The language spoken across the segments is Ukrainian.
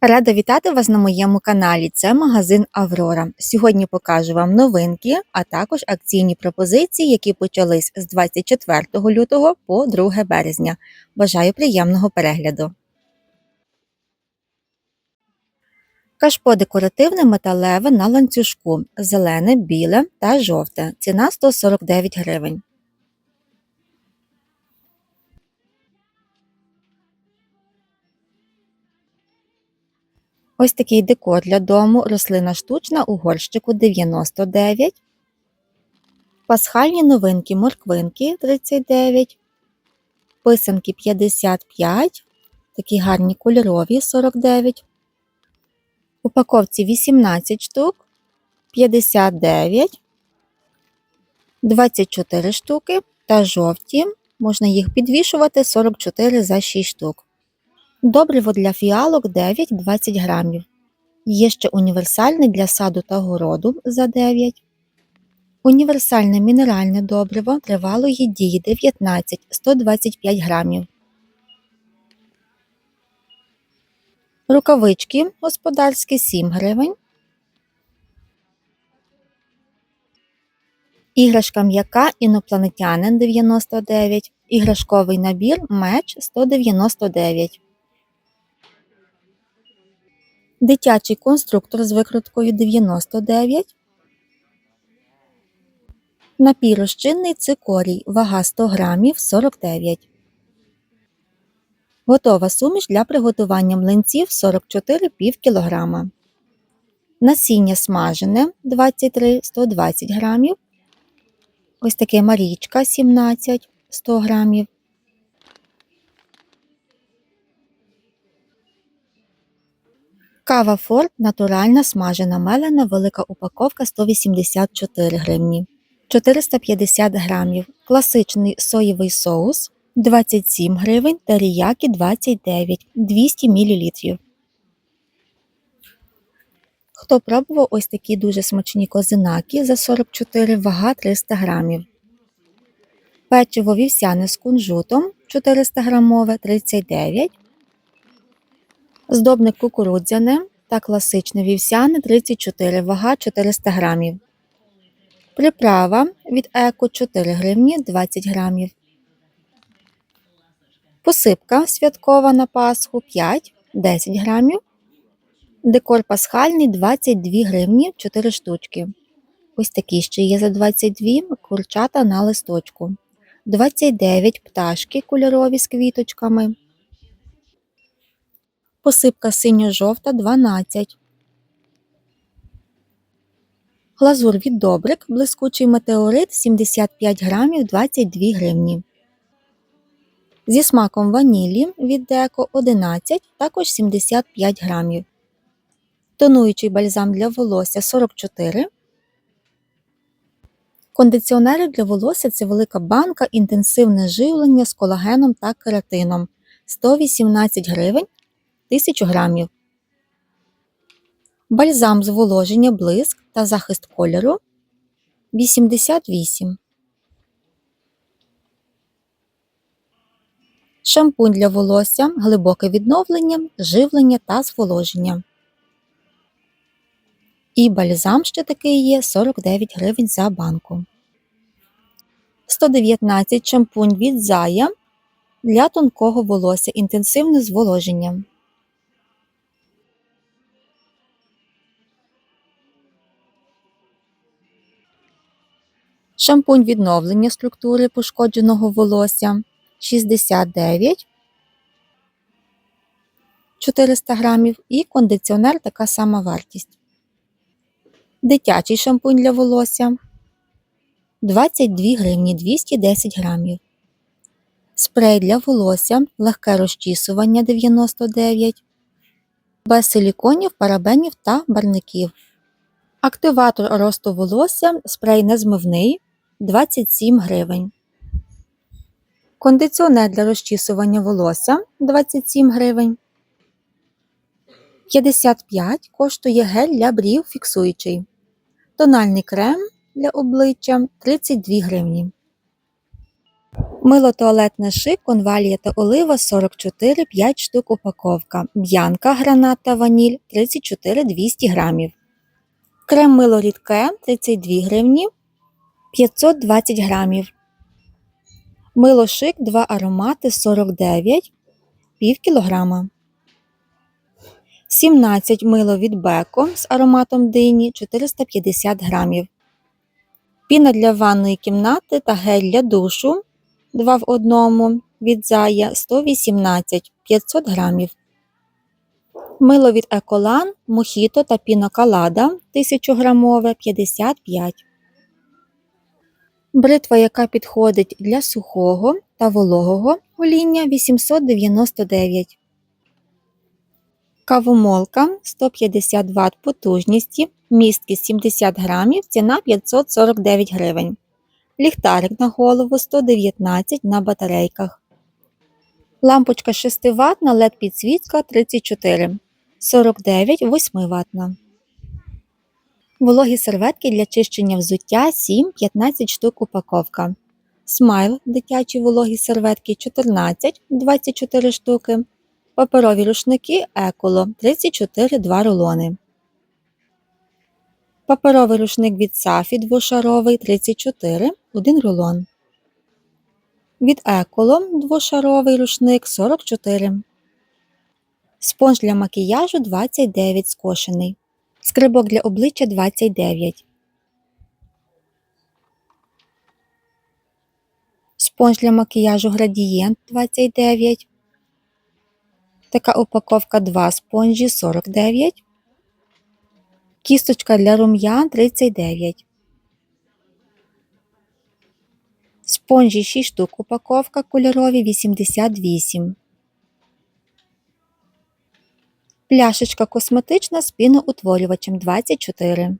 Рада вітати вас на моєму каналі. Це магазин Аврора. Сьогодні покажу вам новинки, а також акційні пропозиції, які почались з 24 лютого по 2 березня. Бажаю приємного перегляду. Кашпо декоративне металеве на ланцюжку, зелене, біле та жовте. Ціна 149 гривень. Ось такий декор для дому, рослина штучна у горщику 99. Пасхальні новинки морквинки 39. Писанки 55. Такі гарні кольорові 49. Упаковці 18 штук 59. 24 штуки та жовті. Можна їх підвішувати 44 за 6 штук. Добриво для фіалок 9-20 грамів. Є ще універсальне для саду та городу за 9. Універсальне мінеральне добриво тривалої дії 19-125 грамів. Рукавички господарські 7 гривень. Іграшка м'яка інопланетянин 99. Іграшковий набір меч 199. Дитячий конструктор з викруткою 99. Напій цикорій. Вага 100 грамів 49. Готова суміш для приготування млинців 44 пів кілограма. Насіння смажене 23 120 грамів. Ось таке марічка 17 100 грамів. Кава Форт натуральна смажена мелена, велика упаковка 184 гривні. 450 грамів. Класичний соєвий соус 27 гривень, теріякі 29 200 мл. Хто пробував ось такі дуже смачні козинаки за 44 вага 300 грамів. Печиво вівсяне з кунжутом 400 грамове 39 Здобник кукурудзяне та класичне вівсяне 34 вага 400 грамів. Приправа від еко 4 гривні 20 грамів. Посипка святкова на Пасху 5 10 грамів. Декор пасхальний 22 гривні 4 штучки. Ось такі ще є за 22 курчата на листочку. 29 пташки кольорові з квіточками посипка синьо-жовта 12. Глазур від добрик, блискучий метеорит 75 грамів 22 гривні. Зі смаком ванілі від деко 11, також 75 грамів. Тонуючий бальзам для волосся 44. Кондиціонери для волосся це велика банка, інтенсивне живлення з колагеном та кератином 118 гривень 1000 грамів. Бальзам зволоження блиск та захист кольору 88. Шампунь для волосся, глибоке відновлення, живлення та зволоження. І бальзам ще такий є 49 гривень за банку. 119 шампунь від зая для тонкого волосся інтенсивне зволоження. Шампунь відновлення структури пошкодженого волосся 69 400 грамів і кондиціонер така сама вартість. Дитячий шампунь для волосся 22 гривні 210 грамів. Спрей для волосся, легке розчісування 99, без силіконів, парабенів та барників. Активатор росту волосся, спрей незмивний 27 гривень. Кондиціонер для розчісування волосся 27 гривень. 55 коштує гель для брів фіксуючий. Тональний крем для обличчя 32 гривні. Мило туалетне шик, конвалія та олива 44, 5 штук упаковка. Б'янка, гранат та ваніль 34 200 грамів. Крем мило рідке 32 гривні 520 грамів. Мило шик 2 аромати 49 пів кілограма. 17 мило від Беко з ароматом дині 450 грамів. Піна для ванної кімнати та гель для душу 2 в 1 від Зая 118 500 грамів. Мило від Еколан, Мохіто та Пінокалада 1000 грамове 55. Бритва, яка підходить для сухого та вологого гоління 899. Кавомолка 150 Вт потужності, місткість 70 грамів, ціна 549 гривень. Ліхтарик на голову 119 на батарейках. Лампочка 6 Вт на LED підсвітка 34, 49 8 ватна. Вологі серветки для чищення взуття 7-15 штук упаковка. Смайл дитячі вологі серветки 14 24 штуки. Паперові рушники Еколо 34 2 рулони. Паперовий рушник від Сафі двошаровий 34 1 рулон. Від Еколо двошаровий рушник 44. Спонж для макіяжу 29 скошений. Скрибок для обличчя 29. Спонж для макіяжу градієнт 29. Така упаковка 2 спонжі 49. Кісточка для рум'ян 39. Спонжі 6 штук упаковка кольорові 88. Пляшечка косметична з піноутворювачем 24.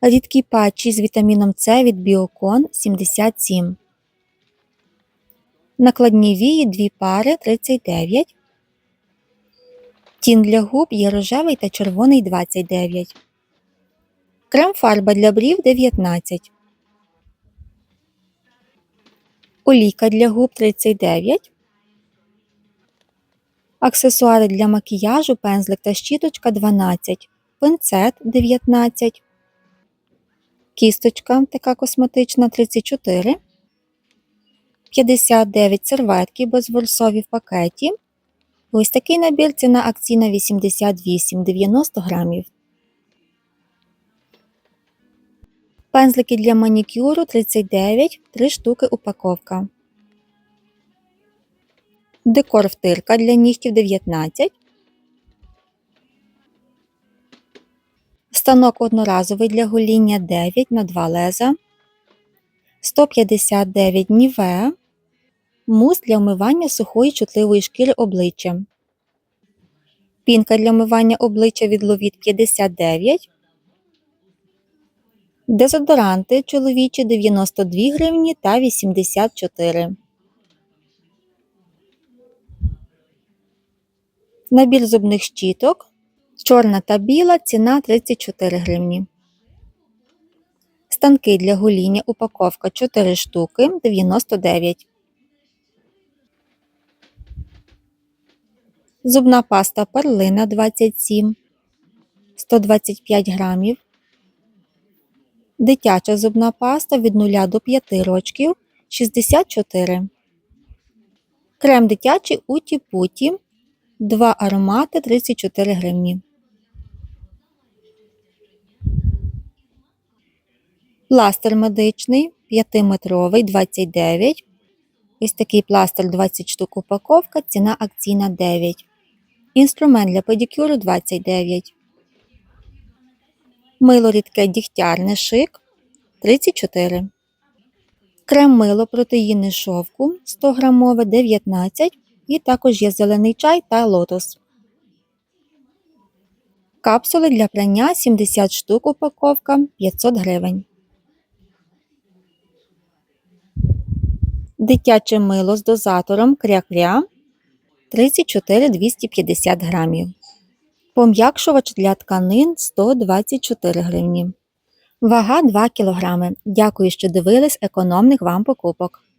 Рідкі патчі з вітаміном С від Біокон 77. Накладні вії 2 пари 39. Тін для губ є рожевий та червоний 29. Крем фарба для брів 19. Олійка для губ 39. Аксесуари для макіяжу, пензлик та щіточка 12. Пинцет 19. Кісточка така косметична 34. 59 серветки безворсові в пакеті. Ось такий набір ціна акційна 88,90 грамів. Пензлики для манікюру 39, 3 штуки упаковка. Декор втирка для нігтів 19. Станок одноразовий для гоління 9 на 2 леза. 159 ніве. Мус для вмивання сухої чутливої шкіри обличчя. Пінка для вмивання обличчя від Ловіт 59. Дезодоранти чоловічі 92 гривні та 84. Набір зубних щіток. Чорна та біла ціна 34 гривні. Станки для гоління упаковка 4 штуки 99. Зубна паста перлина 27 125 грамів. Дитяча зубна паста від 0 до 5 рочків 64. Крем дитячий Уті Путі. 2 аромати 34 гривні. Пластир медичний 5-метровий 29. Ось такий пластир 20 штук упаковка, ціна акційна 9. Інструмент для педикюру 29. Мило рідке дігтярне шик 34. Крем мило протеїни шовку 100 грамове 19. І також є зелений чай та лотос. Капсули для прання 70 штук упаковка 500 гривень. Дитяче мило з дозатором кря-кря 34 250 грамів. Пом'якшувач для тканин 124 гривні. Вага 2 кг. Дякую, що дивились економних вам покупок.